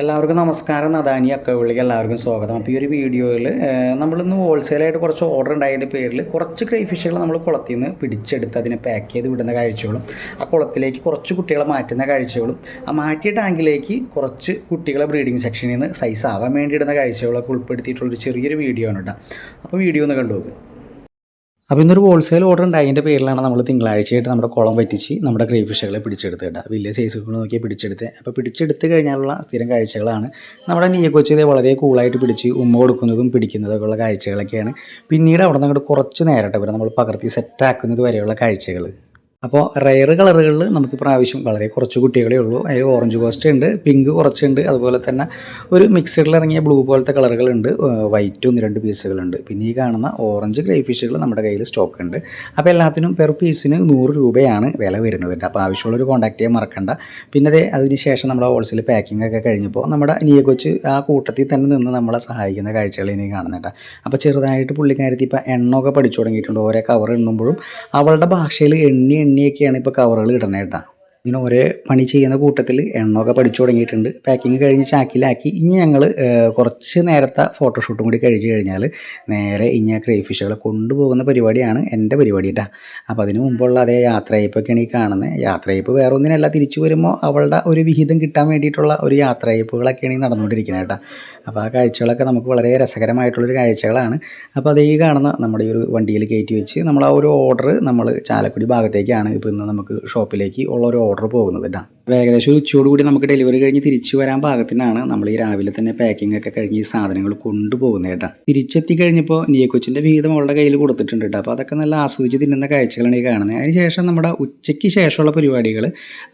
എല്ലാവർക്കും നമസ്കാരം. നദാനി അക്കവിളിക്ക് എല്ലാവർക്കും സ്വാഗതം. അപ്പോൾ ഈ ഒരു വീഡിയോയിൽ നമ്മളിന്ന് ഹോൾസെയിലായിട്ട് കുറച്ച് ഓർഡർ ഉണ്ടായതിന്റെ പേരിൽ കുറച്ച് ക്രൈ ഫിഷുകൾ നമ്മൾ കുളത്തിൽ നിന്ന് പിടിച്ചെടുത്ത് അതിനെ പാക്ക് ചെയ്ത് വിടുന്ന കാഴ്ചകളും ആ കുളത്തിലേക്ക് കുറച്ച് കുട്ടികളെ മാറ്റുന്ന കാഴ്ചകളും ആ മാറ്റിയ ടാങ്കിലേക്ക് കുറച്ച് കുട്ടികളെ ബ്രീഡിംഗ് സെക്ഷനിൽ നിന്ന് സൈസ് ആവാൻ വേണ്ടി ഇടുന്ന കാഴ്ചകളൊക്കെ ഉൾപ്പെടുത്തിയിട്ടുള്ളൊരു ചെറിയൊരു വീഡിയോ ആണ് കേട്ടോ അപ്പോൾ വീഡിയോ ഒന്ന് കണ്ടുപോകും അപ്പോൾ ഇന്നൊരു ഹോൾസെയിൽ ഓർഡർ ഉണ്ടായതിന്റെ പേരിലാണ് നമ്മൾ തിങ്കളാഴ്ചയായിട്ട് നമ്മുടെ കുളം പറ്റിച്ച് നമ്മുടെ ക്രീ ഫിഷുകളെ പിടിച്ചെടുത്ത് കേട്ടോ. വലിയ സൈസുകൾ നോക്കി പിടിച്ചെടുത്ത്. അപ്പോൾ പിടിച്ചെടുത്ത് കഴിഞ്ഞാലുള്ള സ്ഥിരം കാഴ്ചകളാണ് നമ്മുടെ നീയക്കൊച്ചി ഇതേ വളരെ കൂളായിട്ട് പിടിച്ച് ഉമ്മ കൊടുക്കുന്നതും പിടിക്കുന്നതൊക്കെ ഉള്ള കാഴ്ചകളൊക്കെയാണ്. പിന്നീട് അവിടെ നിന്ന് അങ്ങോട്ട് കുറച്ച് നേരം വരെ. നമ്മൾ പകർത്തി സെറ്റാക്കുന്നത് വരെയുള്ള കാഴ്ചകൾ അപ്പോൾ റയർ കളറുകളിൽ നമുക്ക് പ്രാവശ്യം വളരെ കുറച്ച് കുട്ടികളേ ഉള്ളൂ. അതിൽ ഓറഞ്ച് കോസ്റ്റ് ഉണ്ട് പിങ്ക് കുറച്ചുണ്ട് അതുപോലെ തന്നെ ഒരു മിക്സഡിൽ ഇറങ്ങിയ ബ്ലൂ പോലത്തെ കളറുകളുണ്ട് വൈറ്റ് ഒന്ന് രണ്ട് പീസുകളുണ്ട് പിന്നെ ഈ കാണുന്ന ഓറഞ്ച് ഗ്രേ ഫിഷുകൾ നമ്മുടെ കയ്യിൽ സ്റ്റോക്ക് ഉണ്ട്. അപ്പോൾ എല്ലാത്തിനും പെർ പീസിന് നൂറ് രൂപയാണ് വില വരുന്നത് അപ്പോൾ ആവശ്യമുള്ളൊരു കോൺടാക്ട് ചെയ്യാൻ മറക്കണ്ട. പിന്നെ അതേ അതിന് ശേഷം നമ്മുടെ ഹോൾസെയിൽ പാക്കിംഗ് ഒക്കെ കഴിഞ്ഞപ്പോൾ നമ്മുടെ നിയ കൊച്ച് ആ കൂട്ടത്തിൽ തന്നെ നിന്ന് നമ്മളെ സഹായിക്കുന്ന കാഴ്ചകൾ ഇനി കാണുന്നുണ്ട് അപ്പോൾ ചെറുതായിട്ട് പുള്ളിക്കാരത്തി ഇപ്പോൾ എണ്ണമൊക്കെ പഠിച്ചു തുടങ്ങിയിട്ടുണ്ട്. ഓരോ കവർ എണ്ണുമ്പോഴും അവളുടെ ഭാഷയിൽ എണ്ണി എണ്ണിയൊക്കെയാണ് ഇപ്പോൾ കവറുകൾ ഇടണേ കേട്ടോ. ഇങ്ങനെ ഒരേ പണി ചെയ്യുന്ന കൂട്ടത്തിൽ എണ്ണമൊക്കെ പഠിച്ചു തുടങ്ങിയിട്ടുണ്ട്. പാക്കിങ് കഴിഞ്ഞ് ചാക്കിലാക്കി. ഇനി ഞങ്ങൾ കുറച്ച് നേരത്തെ ഫോട്ടോഷൂട്ടും കൂടി കഴിഞ്ഞ് കഴിഞ്ഞാൽ നേരെ ഇനി ആ ക്രേ ഫിഷുകളെ കൊണ്ടുപോകുന്ന പരിപാടിയാണ് എന്റെ പരിപാടി കേട്ടോ അപ്പോൾ അതിന് മുമ്പുള്ള അതേ യാത്രയപ്പൊക്കെയാണ് ഈ കാണുന്നത് യാത്രയപ്പ് വേറെ ഒന്നിനല്ല തിരിച്ചു വരുമ്പോൾ അവളുടെ ഒരു വിഹിതം കിട്ടാൻ വേണ്ടിയിട്ടുള്ള ഒരു യാത്രയപ്പുകളൊക്കെയാണ് ഈ നടന്നുകൊണ്ടിരിക്കുന്നത് കേട്ടോ അപ്പോൾ ആ കാഴ്ചകളൊക്കെ നമുക്ക് വളരെ രസകരമായിട്ടുള്ളൊരു കാഴ്ചകളാണ്. അപ്പോൾ അതേ കാണുന്ന നമ്മുടെ ഈ ഒരു വണ്ടിയിൽ കയറ്റി വെച്ച് നമ്മൾ ആ ഒരു ഓർഡർ നമ്മൾ ചാലക്കുടി ഭാഗത്തേക്കാണ്. ഇപ്പോൾ ഇന്ന് നമുക്ക് ഷോപ്പിലേക്ക് ഉള്ള ഒരു ഓർഡർ പോകുന്നത് കേട്ടോ ഏകദേശം ഉച്ചയോടുകൂടി നമുക്ക് ഡെലിവറി കഴിഞ്ഞ് തിരിച്ചു വരാൻ പാകത്തിനാണ് നമ്മൾ ഈ രാവിലെ തന്നെ പാക്കിംഗ് ഒക്കെ കഴിഞ്ഞ് ഈ സാധനങ്ങൾ കൊണ്ടുപോകുന്നത് കേട്ടോ. തിരിച്ചെത്തി കഴിഞ്ഞപ്പോൾ നീയക്കൊച്ചിന്റെ വീതം അവളുടെ കയ്യിൽ കൊടുത്തിട്ടുണ്ട് കേട്ടോ. അപ്പോൾ അതൊക്കെ നല്ല ആസ്വദിച്ച് തിന്നുന്ന കാഴ്ചകളാണ് ഈ കാണുന്നത്. അതിന് ശേഷം നമ്മുടെ ഉച്ചയ്ക്ക് ശേഷമുള്ള പരിപാടികൾ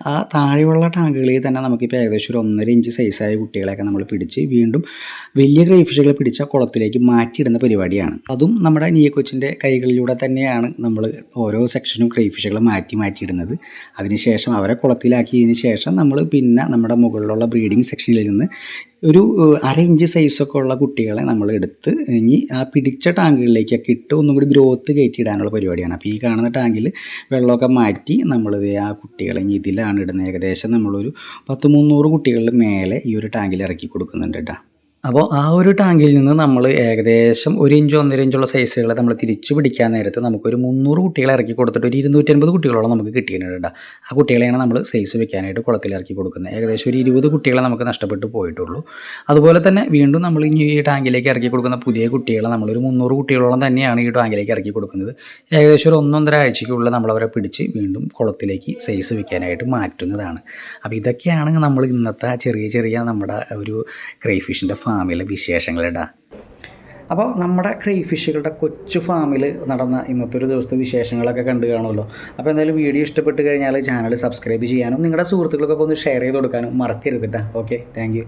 ആ താഴെയുള്ള ടാങ്കുകളിൽ തന്നെ നമുക്കിപ്പോൾ ഏകദേശം ഒരു ഒന്നര ഇഞ്ച് സൈസായ കുട്ടികളെയൊക്കെ നമ്മൾ പിടിച്ച് വീണ്ടും വലിയ ക്രൈഫിഷുകളെ പിടിച്ച കുളത്തിലേക്ക് മാറ്റിയിടുന്ന പരിപാടിയാണ്. അതും നമ്മുടെ നിയക്കൊച്ചിന്റെ കൈകളിലൂടെ തന്നെയാണ് നമ്മൾ ഓരോ സെക്ഷനും ക്രൈഫിഷുകൾ മാറ്റി മാറ്റിയിടുന്നത്. അതിനുശേഷം അവരെ കുളത്തിലാക്കിയതിന് ശേഷം നമ്മൾ പിന്നെ നമ്മുടെ മുകളിലുള്ള ബ്രീഡിംഗ് സെക്ഷനിൽ നിന്ന് ഒരു അര ഇഞ്ച് സൈസൊക്കെ ഉള്ള കുട്ടികളെ നമ്മൾ എടുത്ത് ഇനി ആ പിടിച്ച ടാങ്കുകളിലേക്കൊക്കെ ഇട്ട് ഒന്നും കൂടി ഗ്രോത്ത് കയറ്റിയിടാനുള്ള പരിപാടിയാണ്. അപ്പോൾ ഈ കാണുന്ന ടാങ്കിൽ വെള്ളമൊക്കെ മാറ്റി നമ്മളിത് ആ കുട്ടികളെ ഇനി ഇതിലാണ് ഇടുന്നത്. ഏകദേശം നമ്മളൊരു പത്ത് മുന്നൂറ് കുട്ടികളുടെ മേലെ ഈ ഒരു ടാങ്കിൽ ഇറക്കി കൊടുക്കുന്നുണ്ട് കേട്ടോ. അപ്പോൾ ആ ഒരു ടാങ്കിൽ നിന്ന് നമ്മൾ ഏകദേശം ഒരു ഇഞ്ചോ ഒന്നര ഇഞ്ചുള്ള സൈസുകളെ നമ്മൾ തിരിച്ചു പിടിക്കാൻ നേരത്ത് നമുക്കൊരു മുന്നൂറ് കുട്ടികളെ ഇറക്കി കൊടുത്തിട്ട് ഒരു ഇരുന്നൂറ്റൻപത് കുട്ടികളോളം നമുക്ക് കിട്ടിയിട്ടുണ്ട്. ആ കുട്ടികളെയാണ് നമ്മൾ സൈസ് വെക്കാനായിട്ട് കുളത്തിൽ ഇറക്കി കൊടുക്കുന്നത്. ഏകദേശം ഒരു ഇരുപത് കുട്ടികളെ നമുക്ക് നഷ്ടപ്പെട്ട് പോയിട്ടുള്ളൂ. അതുപോലെ തന്നെ വീണ്ടും നമ്മൾ ഇനി ഈ ടാങ്കിലേക്ക് ഇറക്കി കൊടുക്കുന്ന പുതിയ കുട്ടികളെ നമ്മളൊരു മുന്നൂറ് കുട്ടികളോളം തന്നെയാണ് ഈ ടാങ്കിലേക്ക് ഇറക്കി കൊടുക്കുന്നത്. ഏകദേശം ഒരു ഒന്നൊന്നര ആഴ്ചയ്ക്കുള്ളിൽ നമ്മളവരെ പിടിച്ച് വീണ്ടും കുളത്തിലേക്ക് സൈസ് വെക്കാനായിട്ട് മാറ്റുന്നതാണ്. അപ്പോൾ ഇതൊക്കെയാണ് നമ്മൾ ഇന്നത്തെ ചെറിയ ചെറിയ നമ്മുടെ ഒരു ക്രൈഫിഷിന്റെ ഫാമിലെ വിശേഷങ്ങളിടാ. അപ്പോൾ നമ്മുടെ ക്രൈഫിഷുകളുടെ കൊച്ചു ഫാമിൽ നടന്ന ഇന്നത്തെ ഒരു ദിവസത്തെ വിശേഷങ്ങളൊക്കെ കണ്ടു കാണുമല്ലോ. അപ്പോൾ എന്തായാലും വീഡിയോ ഇഷ്ടപ്പെട്ട് കഴിഞ്ഞാൽ ചാനൽ സബ്സ്ക്രൈബ് ചെയ്യാനും നിങ്ങളുടെ സുഹൃത്തുക്കൾക്കൊക്കെ ഒന്ന് ഷെയർ ചെയ്ത് കൊടുക്കാനും മറക്കരുത് കേട്ടോ ഓക്കെ താങ്ക്